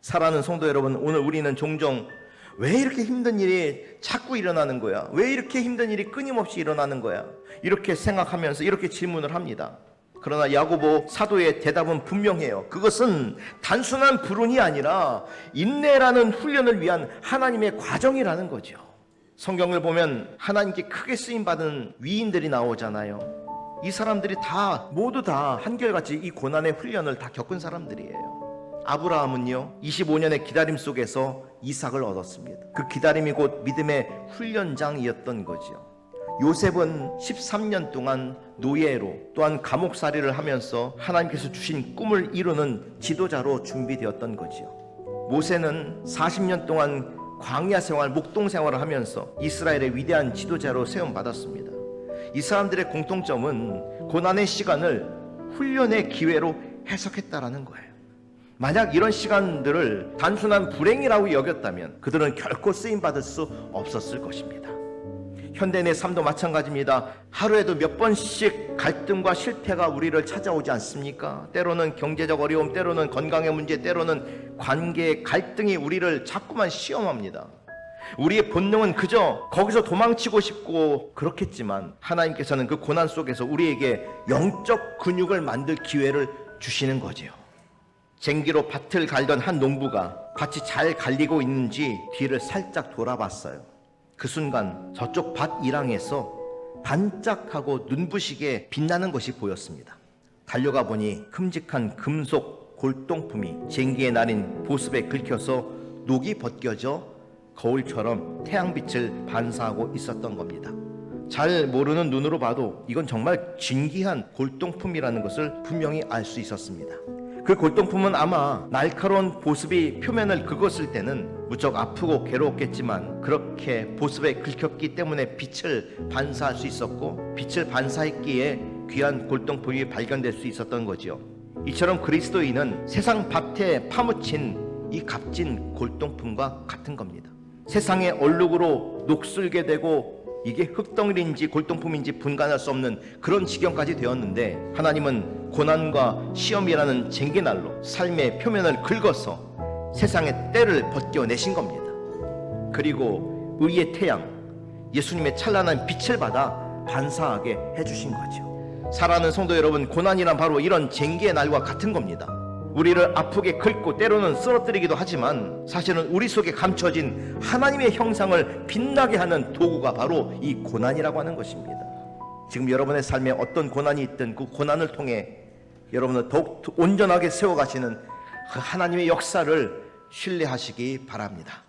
사랑하는 성도 여러분, 오늘 우리는 종종 왜 이렇게 힘든 일이 자꾸 일어나는 거야? 왜 이렇게 힘든 일이 끊임없이 일어나는 거야? 이렇게 생각하면서 이렇게 질문을 합니다. 그러나 야고보 사도의 대답은 분명해요. 그것은 단순한 불운이 아니라 인내라는 훈련을 위한 하나님의 과정이라는 거죠. 성경을 보면 하나님께 크게 쓰임 받은 위인들이 나오잖아요. 이 사람들이 다 모두 다 한결같이 이 고난의 훈련을 다 겪은 사람들이에요. 아브라함은요, 25년의 기다림 속에서 이삭을 얻었습니다. 그 기다림이 곧 믿음의 훈련장이었던 거죠. 요셉은 13년 동안 노예로 또한 감옥살이를 하면서 하나님께서 주신 꿈을 이루는 지도자로 준비되었던 거지요. 모세는 40년 동안 광야 생활, 목동 생활을 하면서 이스라엘의 위대한 지도자로 세움 받았습니다. 이 사람들의 공통점은 고난의 시간을 훈련의 기회로 해석했다라는 거예요. 만약 이런 시간들을 단순한 불행이라고 여겼다면 그들은 결코 쓰임 받을 수 없었을 것입니다. 현대인의 삶도 마찬가지입니다. 하루에도 몇 번씩 갈등과 실패가 우리를 찾아오지 않습니까? 때로는 경제적 어려움, 때로는 건강의 문제, 때로는 관계의 갈등이 우리를 자꾸만 시험합니다. 우리의 본능은 그저 거기서 도망치고 싶고 그렇겠지만 하나님께서는 그 고난 속에서 우리에게 영적 근육을 만들 기회를 주시는 거지요. 쟁기로 밭을 갈던 한 농부가 밭이 잘 갈리고 있는지 뒤를 살짝 돌아봤어요. 그 순간 저쪽 밭 이랑에서 반짝하고 눈부시게 빛나는 것이 보였습니다. 달려가 보니 큼직한 금속 골동품이 쟁기에 날인 보습에 긁혀서 녹이 벗겨져 거울처럼 태양빛을 반사하고 있었던 겁니다. 잘 모르는 눈으로 봐도 이건 정말 진기한 골동품이라는 것을 분명히 알 수 있었습니다. 그 골동품은 아마 날카로운 보습이 표면을 긁었을 때는 무척 아프고 괴로웠겠지만 그렇게 보습에 긁혔기 때문에 빛을 반사할 수 있었고 빛을 반사했기에 귀한 골동품이 발견될 수 있었던 거지요. 이처럼 그리스도인은 세상 밭에 파묻힌 이 값진 골동품과 같은 겁니다. 세상의 얼룩으로 녹슬게 되고 이게 흙덩이인지 골동품인지 분간할 수 없는 그런 지경까지 되었는데 하나님은 고난과 시험이라는 쟁기날로 삶의 표면을 긁어서 세상의 때를 벗겨내신 겁니다. 그리고 의의 태양, 예수님의 찬란한 빛을 받아 반사하게 해주신 거죠. 사랑하는 성도 여러분, 고난이란 바로 이런 쟁기의 날과 같은 겁니다. 우리를 아프게 긁고 때로는 쓰러뜨리기도 하지만 사실은 우리 속에 감춰진 하나님의 형상을 빛나게 하는 도구가 바로 이 고난이라고 하는 것입니다. 지금 여러분의 삶에 어떤 고난이 있든 그 고난을 통해 여러분을 더욱 온전하게 세워가시는 그 하나님의 역사를 신뢰하시기 바랍니다.